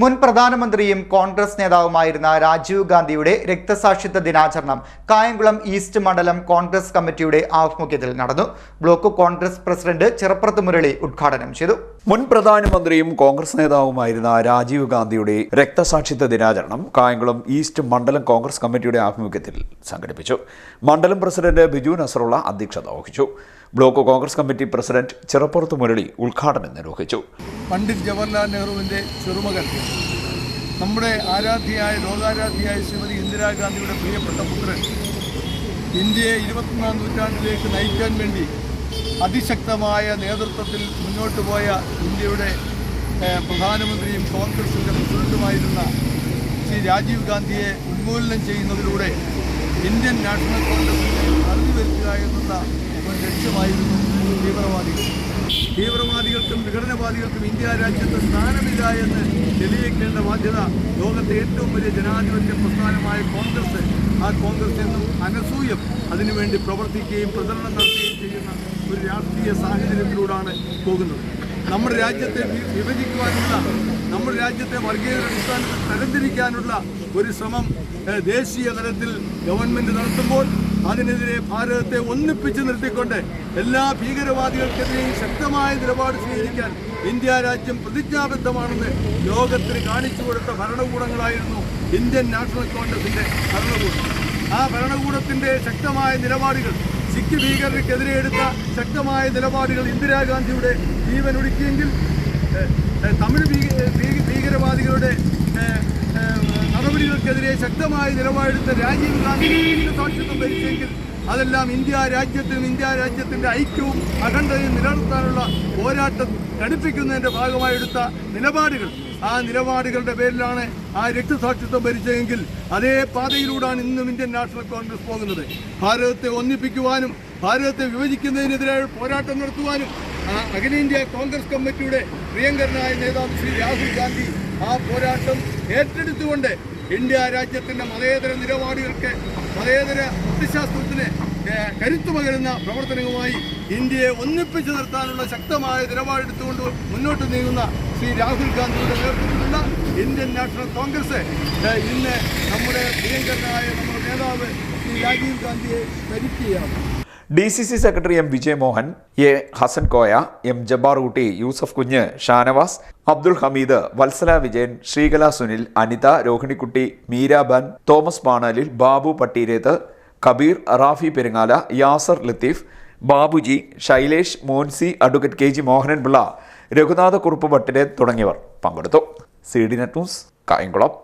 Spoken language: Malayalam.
മുൻ പ്രധാനമന്ത്രിയും കോൺഗ്രസ് നേതാവുമായിരുന്ന രാജീവ് ഗാന്ധിയുടെ രക്തസാക്ഷിത്വ ദിനാചരണം കായംകുളം ഈസ്റ്റ് മണ്ഡലം കോൺഗ്രസ് കമ്മിറ്റിയുടെ ആഭിമുഖ്യത്തിൽ നടന്നു. ബ്ലോക്ക് കോൺഗ്രസ് പ്രസിഡന്റ് ചെറുപ്പുറത്ത് മുരളി ഉദ്ഘാടനം ചെയ്തു. മുൻ പ്രധാനമന്ത്രിയും കോൺഗ്രസ് നേതാവുമായിരുന്ന രാജീവ് ഗാന്ധിയുടെ രക്തസാക്ഷിത്വ ദിനാചരണം കായംകുളം ഈസ്റ്റ് മണ്ഡലം കോൺഗ്രസ് കമ്മിറ്റിയുടെ ആഭിമുഖ്യത്തിൽ സംഘടിപ്പിച്ചു. മണ്ഡലം പ്രസിഡന്റ് ബിജു നസറുള്ള അധ്യക്ഷത വഹിച്ചു. Block Congress committee president Chirappurath Murali ഉദ്ഘാടനം നിർവഹിച്ചു. പണ്ഡിറ്റ് ജവഹർലാൽ നെഹ്റുവിന്റെ ചെറുമകൻ നമ്മുടെ ആരാധ്യയായ ലോകാരാധ്യയായ ശ്രീമതി ഇന്ദിരാഗാന്ധിയുടെ പ്രിയപ്പെട്ട പുത്രൻ ഇന്ത്യയെ ഇരുപത്തൊന്നാം നൂറ്റാണ്ടിലേക്ക് നയിക്കാൻ വേണ്ടി അതിശക്തമായ നേതൃത്വത്തിൽ മുന്നോട്ട് പോയ ഇന്ത്യയുടെ പ്രധാനമന്ത്രിയും കോൺഗ്രസിന്റെ പ്രസിഡന്റുമായിരുന്ന ശ്രീ രാജീവ് ഗാന്ധിയെ ഉന്മൂലനം ചെയ്യുന്നതിലൂടെ ഇന്ത്യൻ നാഷണൽ കോൺഗ്രസിനെ അറിഞ്ഞു വരുത്തുക എന്നുള്ള ലക്ഷ്യമായിരുന്നു തീവ്രവാദികൾ. തീവ്രവാദികൾക്കും വിഘടനവാദികൾക്കും ഇന്ത്യ രാജ്യത്ത് സ്ഥാനമില്ല എന്ന് തെളിയിക്കേണ്ട ബാധ്യത ലോകത്തെ ഏറ്റവും വലിയ ജനാധിപത്യ പ്രസ്ഥാനമായ കോൺഗ്രസ്. ആ കോൺഗ്രസ് എന്നും അനസൂയം അതിനുവേണ്ടി പ്രവർത്തിക്കുകയും പ്രചരണം നടത്തുകയും ചെയ്യുന്ന ഒരു രാഷ്ട്രീയ സാഹചര്യത്തിലൂടെയാണ് പോകുന്നത്. നമ്മുടെ രാജ്യത്തെ വിഭജിക്കുവാനുള്ള നമ്മുടെ രാജ്യത്തെ വർഗീയത തരംതിരിക്കാനുള്ള ഒരു ശ്രമം ദേശീയ തലത്തിൽ ഗവൺമെന്റ് നടത്തുമ്പോൾ അതിനെതിരെ ഭാരതത്തെ ഒന്നിപ്പിച്ച് നിർത്തിക്കൊണ്ട് എല്ലാ ഭീകരവാദികൾക്കെതിരെയും ശക്തമായ നിലപാട് സ്വീകരിക്കാൻ ഇന്ത്യ രാജ്യം പ്രതിജ്ഞാബദ്ധമാണെന്ന് ലോകത്തിന് കാണിച്ചു കൊടുത്ത ഭരണകൂടങ്ങളായിരുന്നു ഇന്ത്യൻ നാഷണൽ കോൺഗ്രസിന്റെ ഭരണകൂടം. ആ ഭരണകൂടത്തിന്റെ ശക്തമായ നിലപാടുകൾ സിഖ് ഭീകരർക്കെതിരെ എടുത്ത ശക്തമായ നിലപാടുകൾ ഇന്ദിരാഗാന്ധിയുടെ ഏഹ്, തമിഴ് ഭീകരവാദികളുടെ നടപടികൾക്കെതിരെ ശക്തമായ നിലപാടെടുത്ത രാജീവ് ഗാന്ധി സാക്ഷിത്വം ഭരിച്ചെങ്കിൽ അതെല്ലാം ഇന്ത്യ രാജ്യത്തിനും ഇന്ത്യ രാജ്യത്തിന്റെ ഐക്യവും അഖണ്ഡതയും നിലനിർത്താനുള്ള പോരാട്ടം ഘടിപ്പിക്കുന്നതിന്റെ ഭാഗമായി എടുത്ത നിലപാടുകൾ. ആ നിലപാടുകളുടെ പേരിലാണ് ആ രക്തസാക്ഷിത്വം ഭരിച്ചതെങ്കിൽ അതേ പാതയിലൂടെയാണ് ഇന്നും ഇന്ത്യൻ നാഷണൽ കോൺഗ്രസ് പോകുന്നത്. ഭാരതത്തെ ഒന്നിപ്പിക്കുവാനും ഭാരതത്തെ വിഭജിക്കുന്നതിനെതിരെ പോരാട്ടം നടത്തുവാനും ആ അഖിലേന്ത്യാ കോൺഗ്രസ് കമ്മിറ്റിയുടെ പ്രിയങ്കരനായ നേതാവ് ശ്രീ രാഹുൽ ഗാന്ധി ആ പോരാട്ടം ഏറ്റെടുത്തുകൊണ്ട് ഇന്ത്യ രാജ്യത്തിന്റെ മതേതര നിലപാടുകൾക്ക് മതേതര ബുദ്ധിശാസ്ത്രത്തിന് ഏഹ്, കരുത്തു പകരുന്ന പ്രവർത്തനവുമായി ഇന്ത്യയെ ഒന്നിപ്പിച്ചു നിർത്താനുള്ള ശക്തമായ നിലപാടെടുത്തുകൊണ്ട് മുന്നോട്ട് നീങ്ങുന്ന ശ്രീ രാഹുൽ ഗാന്ധിയുടെ നേതൃത്വത്തിലുള്ള ഇന്ത്യൻ നാഷണൽ കോൺഗ്രസ് ഇന്ന് നമ്മുടെ പ്രിയങ്കരനായ നമ്മുടെ നേതാവ് ശ്രീ രാജീവ് ഗാന്ധിയെ ഭരിക്കുകയാണ്. D C C secretary M Vijayamohan A Hassan Koya M Jabbar Ooty Yusuf Kunju Shanavas Abdul Hameed Vatsala Vijayan Sreekala Sunil Anitha Rohinikutty Meeraben Thomas Panalil Babu Patteereth Kabeer Rafi Perungala Yasar Latheef Babuji Shailesh Monsi advocate K G Mohananpillai Raghunatha Kurup ഭട്ടിനെ തുടങ്ങിയവർ പങ്കെടുത്തു. C D net news Kayamkulam.